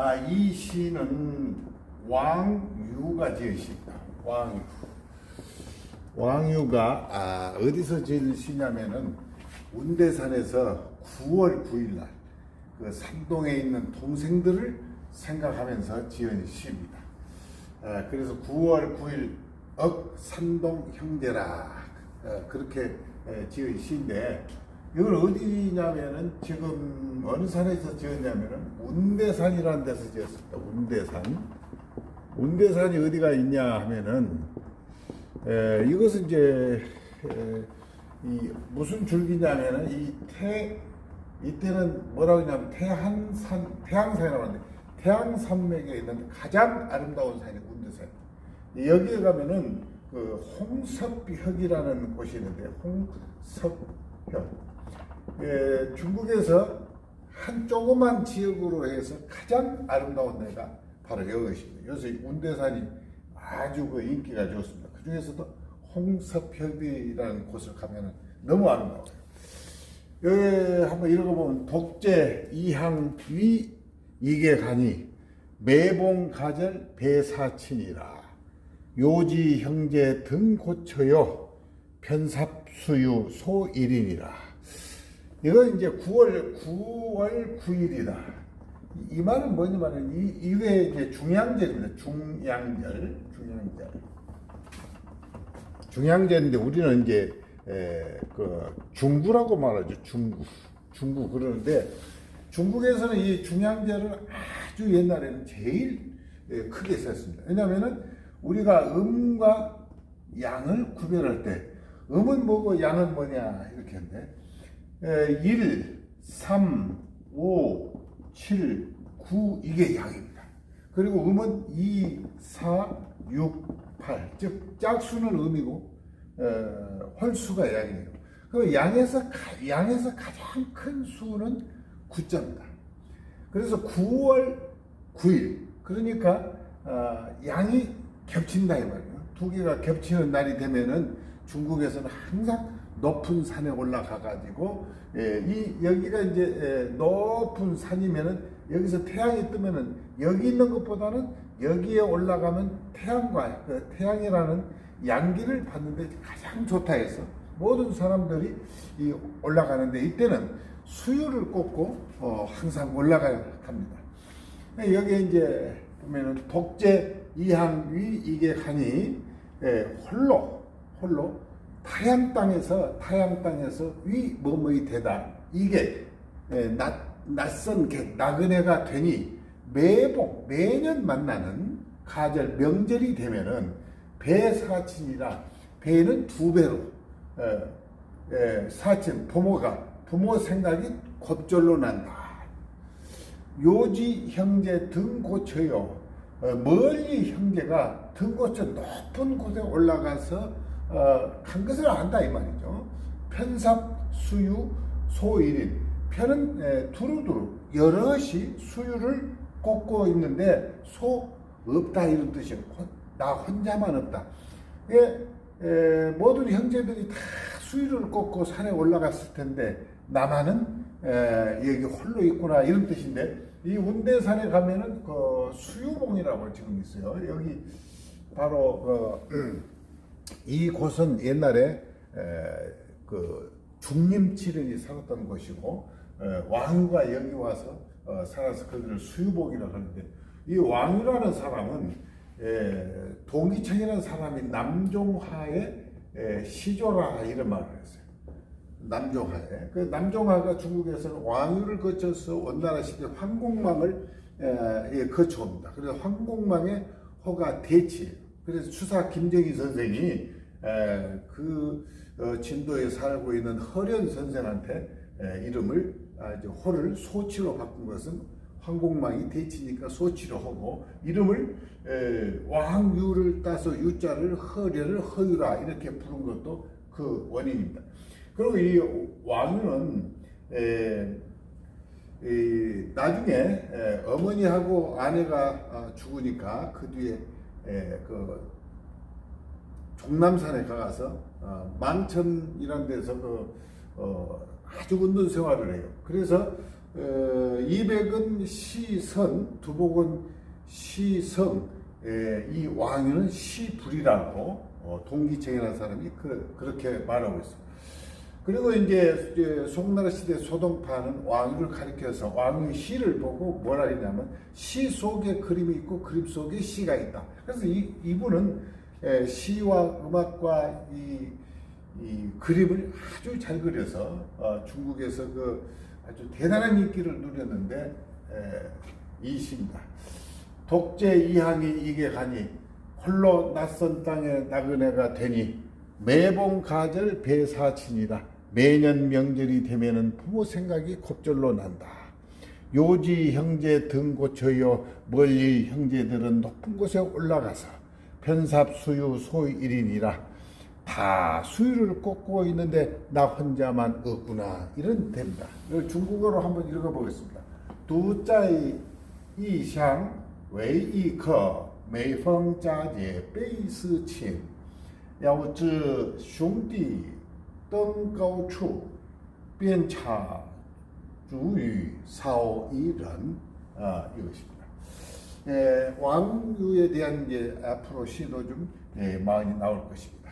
아, 이 시는 왕유가 지으십니다. 왕유. 왕유가 아, 어디서 지은 시냐면은 운대산에서 9월 9일 날 그 산동에 있는 동생들을 생각하면서 지은 시입니다. 아, 그래서 9월 9일 억 산동 형제라 어, 그렇게 에, 지은 시인데 이걸 어디냐면은 지금 어느 산에서 지었냐면은 운대산이라는 데서 지었습니다. 운대산. 운대산이 어디가 있냐 하면은 에, 이것은 이제 에, 이 무슨 줄기냐면은 이 태 이때는 뭐라고 하냐면 태한산 태양산이라고 하는데 태양산맥에 있는 가장 아름다운 산이 운대산. 여기에 가면은 그 홍섭벽이라는 곳이 있는데 홍섭벽. 예, 중국에서 한 조그만 지역으로 해서 가장 아름다운 데가 바로 여기입니다. 여기서 이 운대산이 아주 그 인기가 좋습니다. 그 중에서도 홍섭협이라는 곳을 가면은 너무 아름다워요. 여기 한번 읽어보면 독재 이항위 이게 가니 매봉 가절 배사친이라 요지 형제 등 고쳐요 편삽수유 소일인이라 이거 이제 9월 9월 9일이다. 이 말은 뭐냐면은 이 이게 이제 중양절입니다. 중양절, 중양절. 중양절인데 우리는 이제 에, 그 중구라고 말하죠. 중구, 중구 그러는데 중국에서는 이 중양절을 아주 옛날에는 제일 에, 크게 썼습니다. 왜냐하면은 우리가 음과 양을 구별할 때 음은 뭐고 양은 뭐냐 이렇게 하는데 에, 1, 3, 5, 7, 9 이게 양입니다. 그리고 음은 2, 4, 6, 8. 즉 짝수는 음이고 어, 홀수가 양이에요. 그 양에서 가- 양에서 가장 큰 수는 9자입니다. 그래서 9월 9일 그러니까 어, 양이 겹친다 이 말이에요. 두 개가 겹치는 날이 되면은 중국에서는 항상 높은 산에 올라가 가지고 예, 이 여기가 이제 예, 높은 산이면은 여기서 태양이 뜨면은 여기 있는 것보다는 여기에 올라가면 태양과 그 태양이라는 양기를 받는데 가장 좋다 해서 모든 사람들이 이 올라가는데 이때는 수유를 꽂고 어, 항상 올라가야 합니다. 여기 이제 보면은 독재 이항위 이게 가니 예, 홀로 홀로 타양 땅에서 타양 땅에서 위 뭐뭐이 되다 이게 예, 낯 낯선 객 나그네가 되니 매복 매년 만나는 가절 명절이 되면은 배사친이라 배는 두 배로 예, 예, 사친 부모가 부모 생각이 곧절로 난다. 요지 형제 등 고쳐요. 어, 멀리 형제가 등 고쳐 높은 곳에 올라가서 어, 간 것을 안다 이 말이죠. 편삽 수유 소일인 편은 에, 두루두루 여럿이 수유를 꽂고 있는데 소 없다 이런 뜻이에요. 혼- 나 혼자만 없다. 예, 에, 모든 형제들이 다 수유를 꽂고 산에 올라갔을 텐데 나만은 에, 여기 홀로 있구나 이런 뜻인데 이 운대산에 가면은 그 수유봉이라고 지금 있어요. 여기 바로 그, 이 곳은 옛날에 에, 그 중림칠인이 살았던 곳이고 에, 왕유가 여기 와서 어, 살아서 거기를 수유복이라고 하는데 이 왕유라는 사람은 에, 동기청이라는 사람이 남종하의 에, 시조라 이런 말을 했어요. 남종하에 그 남종하가 중국에서는 왕유를 거쳐서 원나라 시대 황공망을 에, 예, 거쳐옵니다. 그래서 황공망의 호가 대치예요. 그래서 추사 김정희 선생이 에, 그 어, 진도에 살고 있는 허련 선생한테 에, 이름을 아, 호를 소치로 바꾼 것은 황공망이 대치니까 소치로 하고 이름을 에, 왕유를 따서 유자를 허련을 허유라 이렇게 부른 것도 그 원인입니다. 그리고 이 왕유는 나중에 에, 어머니하고 아내가 아, 죽으니까 그 뒤에 에, 그 종남산에 가서 어, 망천이라는 데서 그 어, 아주 웃는 생활을 해요. 그래서 어, 200은 시선, 두복은 시성, 에, 이 왕유는 시불이라고 어, 동기청이라는 사람이 그, 그렇게 말하고 있어요. 그리고 이제 송나라 시대 소동파는 왕유를 가리켜서 왕유의 시를 보고 뭐라 했냐면 시 속에 그림이 있고 그림 속에 시가 있다. 그래서 이, 이분은 에, 시와 음악과 이, 이 그림을 아주 잘 그려서 어, 중국에서 그 아주 대단한 인기를 누렸는데 에, 이십니다. 독재 이항이 이게 가니 홀로 낯선 땅에 나그네가 되니 매봉 가절 배사친이라 매년 명절이 되면은 부모 생각이 kop절로 난다. 요지 형제 등 고쳐요 멀리 형제들은 높은 곳에 올라가서 편삽 수유 소일인이라 다 수유를 꽂고 있는데 나 혼자만 없구나 이런 됩니다. 이걸 중국어로 한번 읽어보겠습니다. 두자의 이상为一客，每逢佳节倍思亲。要知兄弟登高处，遍插茱萸少一人. 아 이것입니다. 예, 왕유에 대한 이제 앞으로 시도 좀 예, 많이 나올 것입니다.